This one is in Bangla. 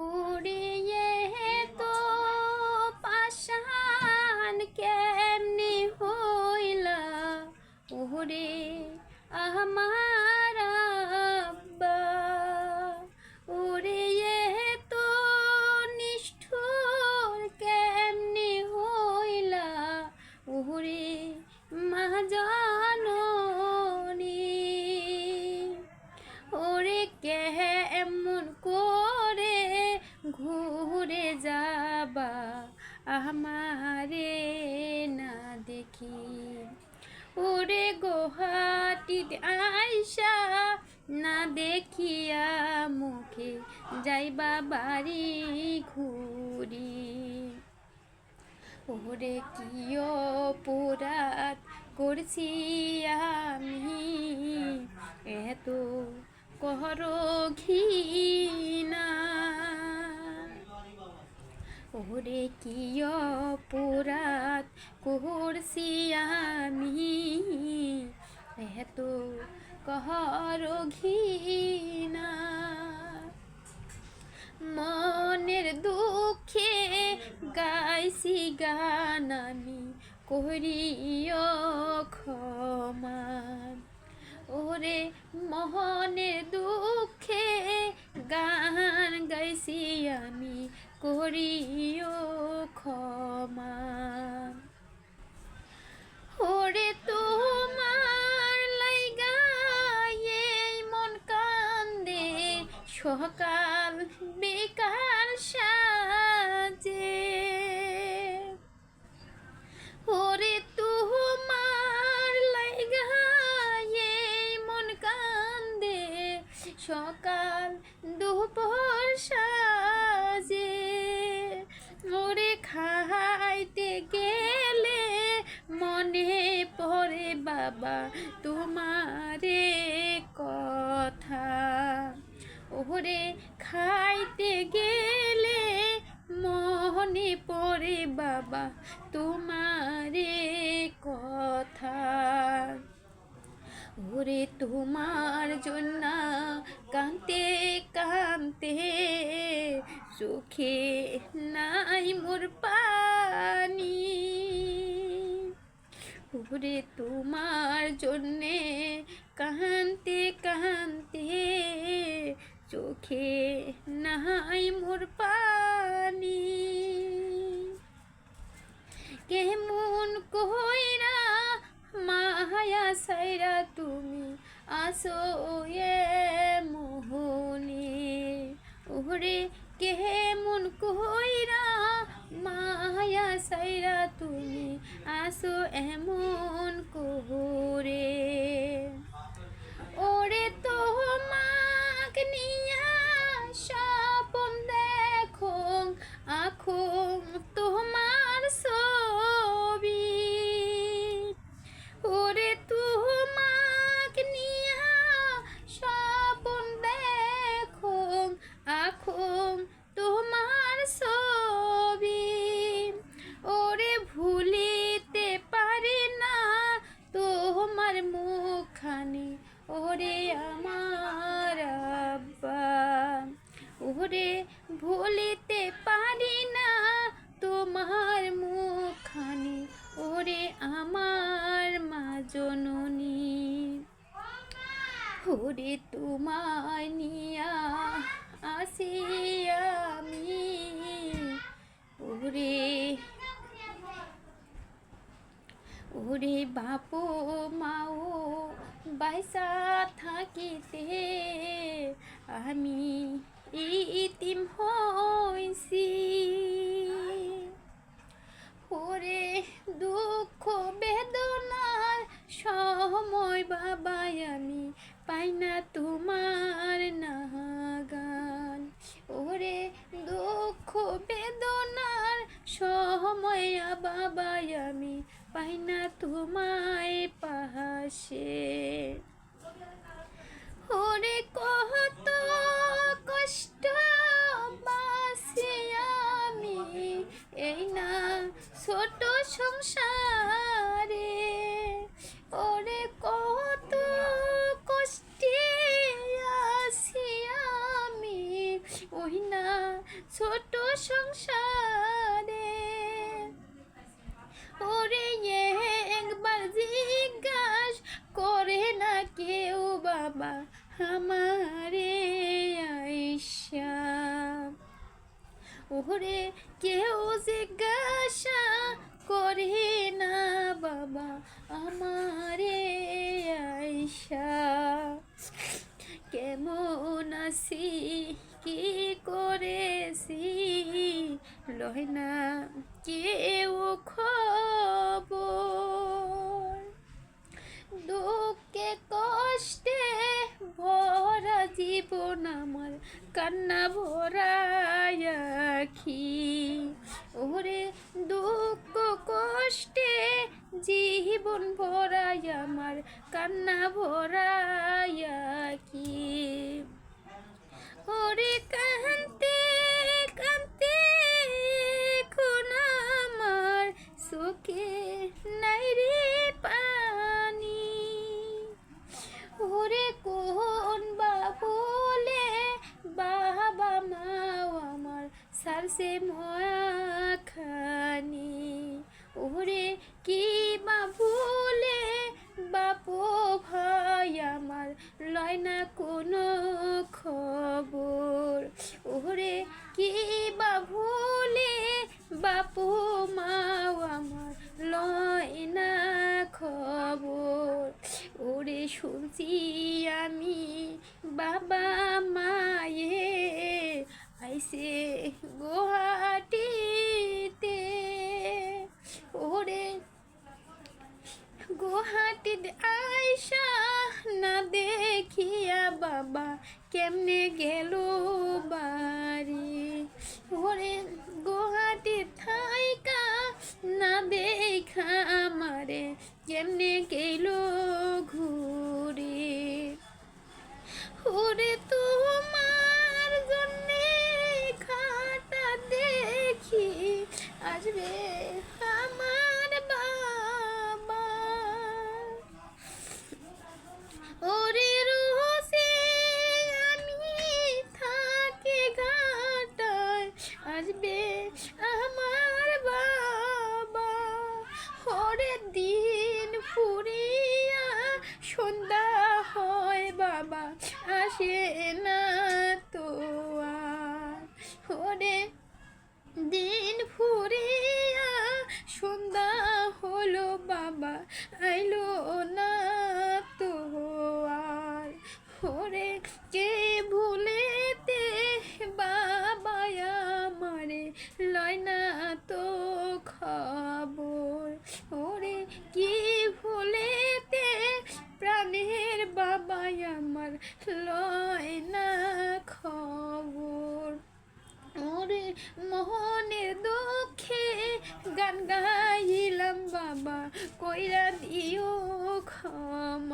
উড়িয়ে তো পাশান কেমনি হইলা? ওরে আমার আমারে না দেখি। ওরে গোহাটি আইসা না দেখিয়া মুখে যাইবা বাড়ি ঘুরি। ওরে কিয় অপরাধ করছি আমি? এত কর ঘৃণা। ওরে কি অপরাধ করছি আমি এত কহর ঘৃণা। মনের দুঃখে গাইছি গান আমি করিও ক্ষমা। ওরে মোহনের দুঃখে গান গাইছি আমি করিও ক্ষমা। ওরে তোমার লাইগা মন কান্দে, সকাল বিকাল সাজে। ওরে তোমার লাইগা মন কান্দে, সকাল দুপুর বাবা, তোমারে কথা। ওরে খাইতে গেলে মনে পড়ে বাবা, তোমারে কথা। ওরে তোমার জন্য কাঁদতে কান্তে সুখে নাই মোর পানি। ওরে তোমার জন্যে কান্তে কান্তে চোখে নাহাই মোর পানি। কেমন কইরা মাহায়া সাইরা তুমি আসো এ মোহনে। ওরে কেমন কইরা মাহায়া সাইরা তুমি আসো এমন কোহরে তোমার মুখানি ওরে আমার ওরে ভুলিতে পারি না তোমার মুখানি ওরে আমার মা জননী। ওরে তোমায় নিয়া আমি, ওরে ওরে বাপু মাও, বাইসা থাকিতে। আমি ইতিম হইছি। ওরে দুঃখ বেদনার সময় বাবাই, আমি পাই না তোমার নাগান ওরে দুঃখ বেদনার সময় বাবাই, আমি পাই না তোমায় পাহাসে। ওরে কত কষ্ট বাসে আমি। এই না ছোট সংসারে বাবা আমারে আইসা ওরে কেউ জিজ্ঞাসা করে না, বাবা, আমারে আইসা কেমন আছি, কি করেছি? লয় না কেউ খবর কান্না ভরা আখি। ওরে দুঃখ কষ্টে জীবন ভরা আমার, কান্না ভরা আখি। ওরে কান্তে কান্তে এখন আমার চোখে সারসে খানি ওরে কি বা ভুলে, বাপো ভাই আমার, লয় না কোনো খবর। ওরে কি বা ভুলে, বাপু মাও আমার, লয় না খবর। ওরে শুনছি আমি বাবা মায়ে কেমনে গেল বাড়ি? ওরে গুয়াহাটি থাইকা না দেখা আমারে কেমনে গেল ঘুরে? ওরে তোমার জন্যে খাটা দেখি, আসবে বাবা আইলো না তো আর। ওরে কে ভুলেতে বাবা আমারে লয় না তো খবর। ওরে কি ভুলেতে প্রাণের বাবা আমার লয় না খবর। ওরে মোহনের দুঃখে গান বাবা কইরা দিও ক্ষমা